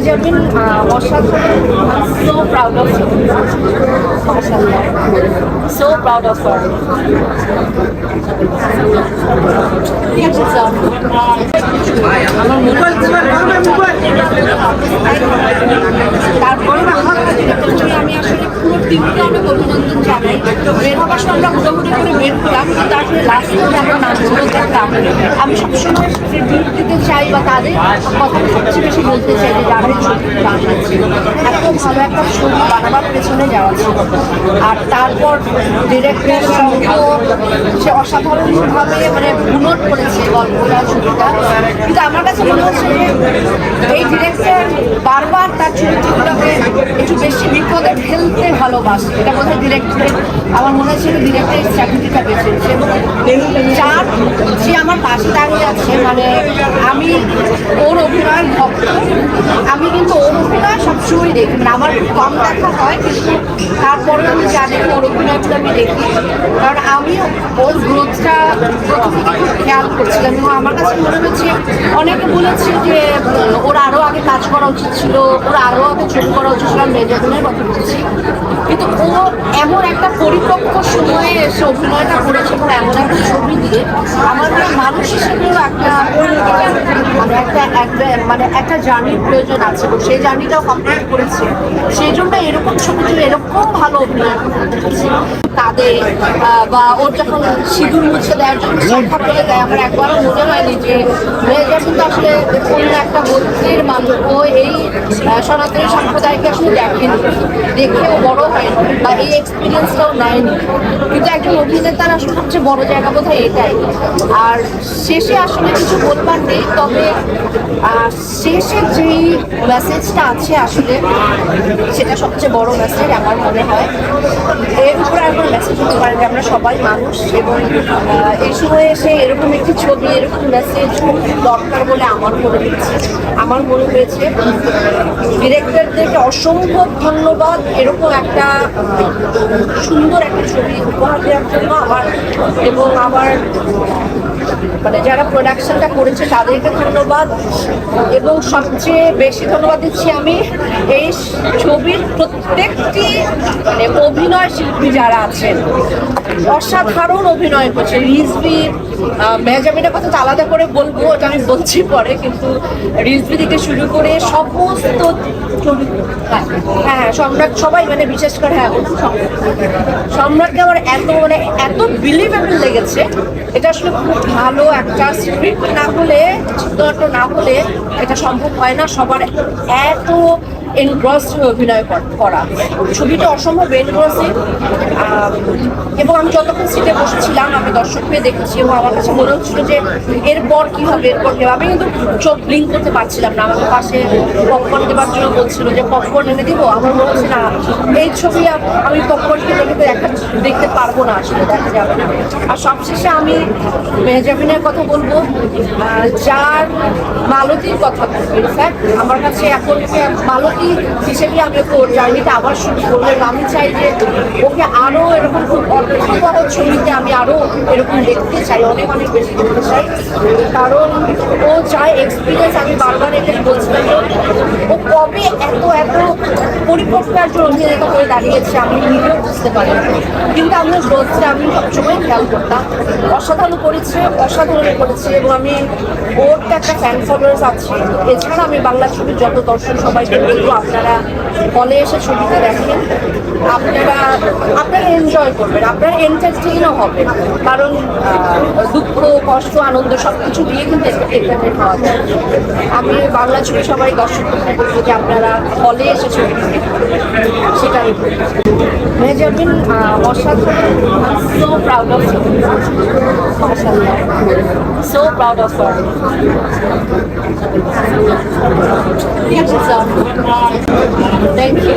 মেজারবিন অসাধারণ so proud of মাশাআল্লাহ so proud of আমার তারপরে আমি আসলে পুরো টিমকে অনেক অভিনন্দন জানাই। বের হবার সময় আমরা মোটামুটি করে বের হলাম, কিন্তু আসলে লাস্টে আমরা দেখলাম আমি সবসময় দিতে চাই বা তাদের কথা সবচেয়ে বেশি বলতে চাই যে যাদের ছবি বানাচ্ছে এত ভালো একটা ছবি বানাবার পেছনে যাওয়া ছিল। আর তারপর ডিরেক্টর সে অসাধারণভাবে মানে বুনট করেছে গল্পটা, ছবিটা। কিন্তু আমার কাছে মনে হচ্ছে এই ডিরেক্টর চরিত্রগুলোকে একটু বেশি বিপদে ফেলতে ভালোবাসে। এটা বোধহয় ডিরেক্টরের আমার মনে হচ্ছে ডিরেক্টরের চাকরিটা নিচ্ছে এবং যার সে আমার পাশে দাঁড়িয়ে আছে মানে আমি ওর অভিনয়ের ভক্ত। আমি কিন্তু ওর অভিনয় সবসময় দেখি। মানে আমার কম দেখা হয়, কিন্তু তারপরে আমি জানি ওর অভিনয়গুলো আমি দেখি। কারণ আমি ওর গ্রোথটা প্রথম খেয়াল করছিলাম এবং আমার কাছে মনে হচ্ছে অনেকে বলেছে যে ওর আরও আগে কাজ করা উচিত ছিল, ওর আরও আগে ছবি করা উচিত ছিল, আমি কথা বলছি। কিন্তু ও এমন একটা পরিপক্ক সময়ে এসে অভিনয়টা করেছে এবং এমন একটা ছবি দিয়ে মনে মানুষ হিসেবেও একটা মানে একটা মানে একটা জার্নির প্রয়োজন আছে এবং সেই জার্নিটাও কমপ্লিট করেছে। সেই জন্য এরকম ছবিতে এরকম ভালো অভিনয় করছে তাদের বা ওর যখন সিঁদুর মুছে দেওয়ার জন্য সংখ্যা করে দেয় আমার একবারও মনে হয়নি যে মেয়েটা কিন্তু আসলে কোনো একটা বস্তির মানুষ ও এই সনাতনী সম্প্রদায়কে আসলে দেখেনি। দেখেও বড় হয়নি বা এই এক্সপিরিয়েন্সটাও নেয়নি। কিন্তু একজন অভিনেতার আসলে সবচেয়ে বড় জায়গা বোধ হয় এটাই। আর শেষে আসলে কিছু বলবার নেই, তবে শেষে যেই মেসেজটা আছে আসলে, সেটা সবচেয়ে বড় মেসেজ আমার মনে হয়। এর উপরে আর কোনো মেসেজ হতে পারে আমরা সবাই মানুষ এবং এই সময়ে এসে এরকম একটি ছবি, এরকম মেসেজ খুব দরকার বলে আমার মনে হয়েছে আমার মনে হয়েছে ডিরেক্টরদেরকে অসম্ভব ধন্যবাদ। এরকম একটা সুন্দর একটা ছবি উপহার দেওয়ার জন্য আমার এবং আমার মানে যারা প্রোডাকশনটা করেছে তাদেরকে ধন্যবাদ। এবং সবচেয়ে বেশি ধন্যবাদ দিচ্ছি আমি এই ছবির প্রত্যেকটি মানে অভিনয় শিল্পী যারা আছেন, অসাধারণ অভিনয় করছে রিজবি মেজামিনের কথা আলাদা করে বলব, ওটা আমি বলছি পরে, কিন্তু রিজবি থেকে শুরু করে সমস্ত হ্যাঁ সম্রাট সবাই মানে বিশেষ করে হ্যাঁ। সম্রাটকে আমার এত মানে এত বিলিভেবল লেগেছে এটা আসলে খুব ভালো একটা স্ক্রিপ্ট না হলে চিত্রনাট্য না হলে এটা সম্ভব হয় না সবার এত এনগ্রস অভিনয় করা ছবিটা অসম্ভব এনগ্রসিং এবং আমি যতক্ষণ সিটে বসেছিলাম, আমি দর্শক হয়ে দেখেছি এবং আমার কাছে মনে হচ্ছিল যে এরপর কি হবে, এরপর কি হবে। আমি কিন্তু চোখ ব্লিঙ্ক করতে পারছিলাম না। আমাকে পাশে পপকর্ন দেওয়ার জন্য বলছিল যে পপকর্ন এনে দিব? আমার মনে হচ্ছে, না, এই ছবি আমি পপকর্ন কিনে কিন্তু দেখা, দেখতে পারব না আসলে, দেখা যাবে না। আর সবশেষে আমি মেহজাবিনের কথা বলব। যার মালতীর কথা বলব ইনফ্যাক্ট আমার কাছে এখন মালতী হিসেবে আমি ওকে জার্নিটা আবার শুরু করব আমি চাই যে ওকে আরও এরকম খুব বড় ছবিতে আমি আরও এরকম দেখতে চাই, অনেক অনেক বেশি দেখতে চাই। কারণ ও চায় এক্সপিরিয়েন্স আমি বারবার এটা বলছিলাম ও কবে এত এত পরিপক্ক একজন অভিনেতা হয়ে দাঁড়িয়েছে আমি, নিজেও বুঝতে পারি। কিন্তু আমি গ্রোথটা আমি সবসময় খেয়াল করতাম। অসাধারণ করেছে অসাধারণ করেছে এবং আমি, ওর তো একটা ফ্যান ফলোয়ার্স আছে। এছাড়া আমি বাংলা ছবির যত দর্শক সবাইকে বলব আপনারা হলে এসে ছবিতে দেখেন। আপনারা আপনারা এনজয় করবেন, আপনারা এন্টারটেইনও হবে কারণ দুঃখ, কষ্ট, আনন্দ সব কিছু দিয়ে কিন্তু এন্টারটেনমেন্ট হওয়া যায়। আমি বাংলা ছবি সবাই দর্শকদের বলব যে আপনারা হলে এসে ছবি সেটাই। মেজাবিন অসাধারণ। সো প্রাউড অফ মাশাআল্লাহ। সো প্রাউড অফ হার ঠিক আছে থ্যাংক ইউ